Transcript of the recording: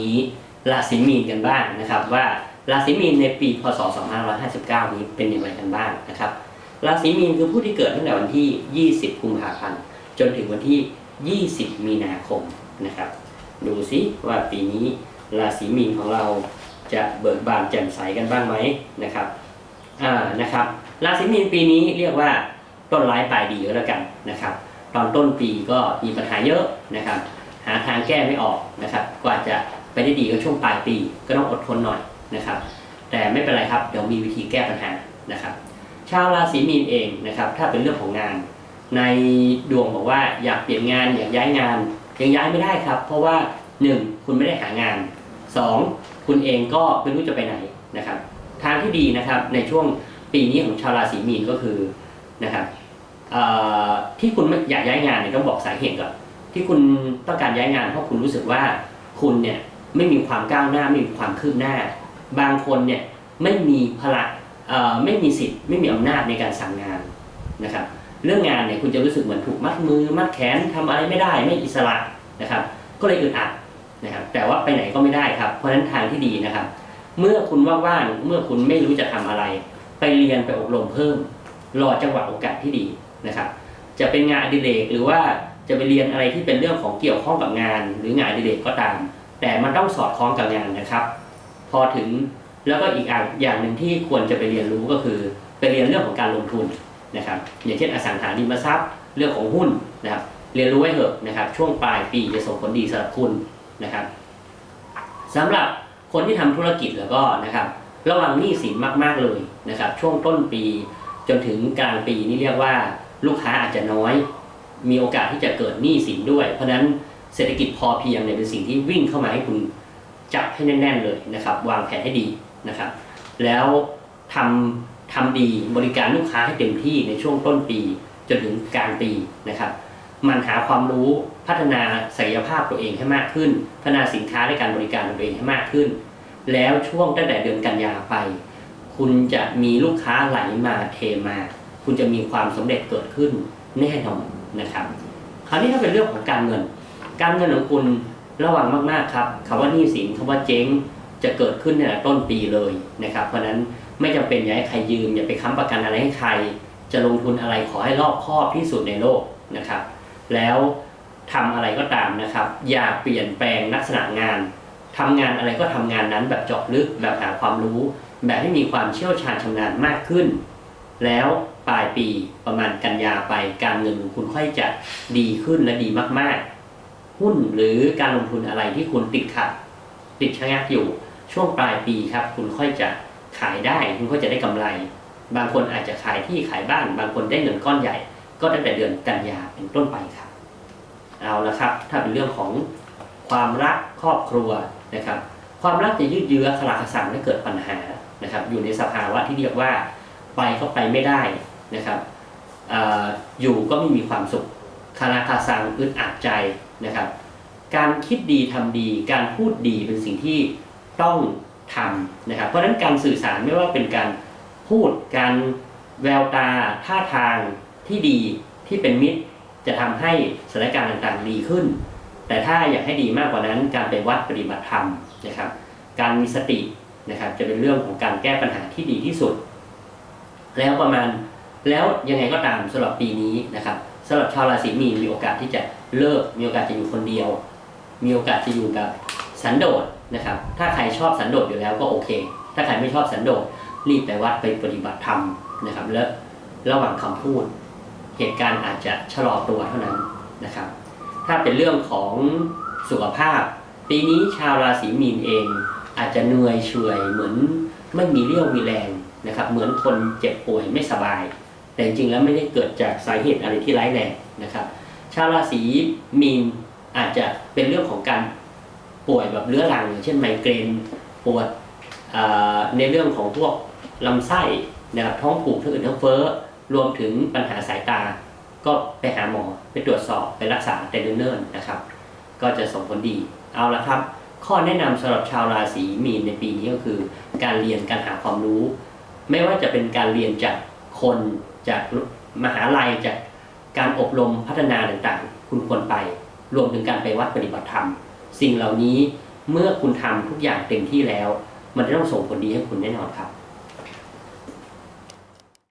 นี้ราศีมีนกันบ้างนะครับ ว่าราศีมีนในปีพศ 2559 นี้เป็นอย่างไรกันบ้างนะครับราศีมีนคือผู้ที่เกิดตั้งแต่วันที่ 20 กุมภาพันธ์จนถึงวันที่ 20 มีนาคมนะครับ ดูซิว่าปีนี้ราศีมีนของเราจะเบิกบานแจ่มใสกันบ้างไหมนะครับอ่านะครับราศีมีนปีนี้เรียกว่าต้นร้ายปลายดีก็แล้วกันนะครับ ตอนต้นปีก็มีปัญหาเยอะนะครับ หาทางแก้ไม่ออกนะครับ กว่าจะ ไปได้ดีก็ช่วงปลายปีก็ต้องอดทนหน่อยนะครับ แต่ไม่เป็นไรครับเดี๋ยวมีวิธีแก้ปัญหานะครับ ชาวราศีมีนเองนะครับ ถ้าเป็นเรื่องของงาน ในดวงบอกว่าอยากเปลี่ยนงานอยากย้ายงาน ยังย้ายไม่ได้ครับ เพราะว่า 1. คุณไม่ได้หางาน 2. คุณเองก็ไม่รู้จะไปไหนนะครับ ทางที่ดีนะครับในช่วงปีนี้ของชาวราศีมีนก็คือนะครับที่คุณอยากย้ายงานเนี่ยต้องบอกสาเหตุก่อนที่คุณต้องการย้ายงานเพราะคุณรู้สึกว่าคุณเนี่ย ไม่มีความก้าวหน้าไม่มีความคืบหน้า บางคนเนี่ยไม่มีพละเอ่อไม่มีสิทธิ์ไม่มีอำนาจในการสั่งงานนะครับ เรื่องงานเนี่ยคุณจะรู้สึกเหมือนถูกมัดมือมัดแขนทำอะไรไม่ได้ไม่อิสระนะครับ ก็เลยอึดอัดนะครับ แต่ว่าไปไหนก็ไม่ได้ครับ เพราะฉะนั้นทางที่ดีนะครับ เมื่อคุณว่างๆเมื่อคุณไม่รู้จะทำอะไร ไปเรียนไปอบรมเพิ่ม รอจังหวะโอกาสที่ดีนะครับ จะเป็นงานอดิเรกหรือว่าจะไปเรียนอะไรที่เป็นเรื่องของเกี่ยวข้องกับงาน หรืองานอดิเรกก็ตาม แต่มันต้องสอดคล้องกับงานนะครับ พอถึงแล้วก็อีกอย่างหนึ่งที่ควรจะไปเรียนรู้ก็คือไปเรียนเรื่องของการลงทุนนะครับ อย่างเช่นอสังหาริมทรัพย์ เรื่องของหุ้นนะครับ เรียนรู้ไว้เถอะนะครับ ช่วงปลายปีจะส่งผลดีสำหรับคุณนะครับสำหรับคนที่ทำธุรกิจแล้วก็นะครับ ระวังหนี้สินมาก ๆเลยนะครับ ช่วงต้นปีจนถึงกลางปีนี่เรียกว่าลูกค้าอาจจะน้อย มีโอกาสที่จะเกิดหนี้สินด้วย เพราะฉะนั้น เศรษฐกิจพอเพียงเนี่ยเป็นสิ่งที่วิ่งเข้ามาให้คุณจับให้แน่น ๆ เลยนะครับ วางแผนให้ดีนะครับ แล้วทำทำดีบริการลูกค้าให้เต็มที่ในช่วงต้นปี จนถึงกลางปีนะครับ มันหาความรู้พัฒนาศักยภาพตัวเองให้มากขึ้น พัฒนาสินค้าและการบริการตัวเองให้มากขึ้น แล้วช่วงตั้งแต่เดือนกันยาไป คุณจะมีลูกค้าไหลมาเทมา คุณจะมีความสำเร็จเกิดขึ้นแน่นอนนะครับ คราวนี้ถ้าเป็นเรื่องของการเงิน การเงินของคุณระวังมากๆครับคำว่าหนี้สินคำว่าเจ๊งจะเกิดขึ้นในต้นปีเลยนะครับ เพราะฉะนั้นไม่จำเป็นอย่าให้ใครยืมอย่าไปค้ำประกันอะไรให้ใคร จะลงทุนอะไรขอให้รอบคอบที่สุดในโลกนะครับ แล้วทำอะไรก็ตามนะครับ อย่าเปลี่ยนแปลงลักษณะงานทำงานอะไรก็ทำงานนั้นแบบเจาะลึกแบบหาความรู้ แบบให้มีความเชี่ยวชาญชำนาญมากขึ้น แล้วปลายปีประมาณกันยาไปการเงินของคุณค่อยจะดีขึ้นและดีมากๆ หุ้นหรือการลงทุนอะไรที่คุณติดขัด ติดชะงักอยู่ช่วงปลายปีครับ คุณค่อยจะขายได้ คุณค่อยจะได้กำไร บางคนอาจจะขายที่ขายบ้าน บางคนได้เงินก้อนใหญ่ ก็ตั้งแต่เดือนกันยาเป็นต้นไปครับ เอาละครับ ถ้าเป็นเรื่องของความรักครอบครัวนะครับ ความรักจะยืดเยื้อคลาคสังและเกิดปัญหานะครับ อยู่ในสภาวะที่เรียกว่าไปก็ไปไม่ได้นะครับอออยู่ก็ไม่มีความสุขคาราคาซังอึดอัดใจ นะครับ การคิดดีทำดี การพูดดีเป็นสิ่งที่ต้องทำนะครับ เพราะฉะนั้นการสื่อสารไม่ว่าเป็นการพูดการแววตาท่าทางที่ดีที่เป็นมิตร จะทำให้สถานการณ์ต่างๆดีขึ้น แต่ถ้าอยากให้ดีมากกว่านั้นการไปวัดปฏิบัติธรรมนะครับ การมีสตินะครับจะเป็นเรื่องของการแก้ปัญหาที่ดีที่สุด แล้วประมาณแล้วยังไงก็ตามสำหรับปีนี้นะครับ สำหรับชาวราศีมีนมีโอกาสที่จะเลิก มีโอกาสจะอยู่คนเดียว มีโอกาสจะอยู่กับสันโดษนะครับ ถ้าใครชอบสันโดษอยู่แล้วก็โอเค ถ้าใครไม่ชอบสันโดษรีบไปวัดไปปฏิบัติธรรมนะครับ และระหว่างคำพูด เหตุการณ์อาจจะชะลอตัวเท่านั้นนะครับ ถ้าเป็นเรื่องของสุขภาพ ปีนี้ชาวราศีมีนเอง อาจจะเหนื่อยเฉยเหมือนไม่มีเรี่ยวมีแรงนะครับ เหมือนคนเจ็บป่วยไม่สบาย แต่จริงๆแล้วไม่ได้เกิดจากสาเหตุอะไรที่ร้ายแรงนะครับ ชาวราศีมีนอาจจะเป็นเรื่องของการป่วยแบบเรื้อรังอย่างเช่นไมเกรนปวดในเรื่องของพวกลำไส้นะครับท้องผูกท้องอืดท้องเฟ้อรวมถึงปัญหาสายตา ก็ไปหาหมอไปตรวจสอบไปรักษาแต่เนิ่นๆนะครับ ก็จะส่งผลดีเอาละครับ ข้อแนะนำสำหรับชาวราศีมีนในปีนี้ก็คือ การเรียนการหาความรู้ ไม่ว่าจะเป็นการเรียนจากคน จากมหาลัยจากการอบรมพัฒนาต่างๆ คุณควรไป รวมถึงการไปวัดปฏิบัติธรรม สิ่งเหล่านี้เมื่อคุณทำทุกอย่างเต็มที่แล้ว มันจะต้องส่งผลดีให้คุณแน่นอนครับ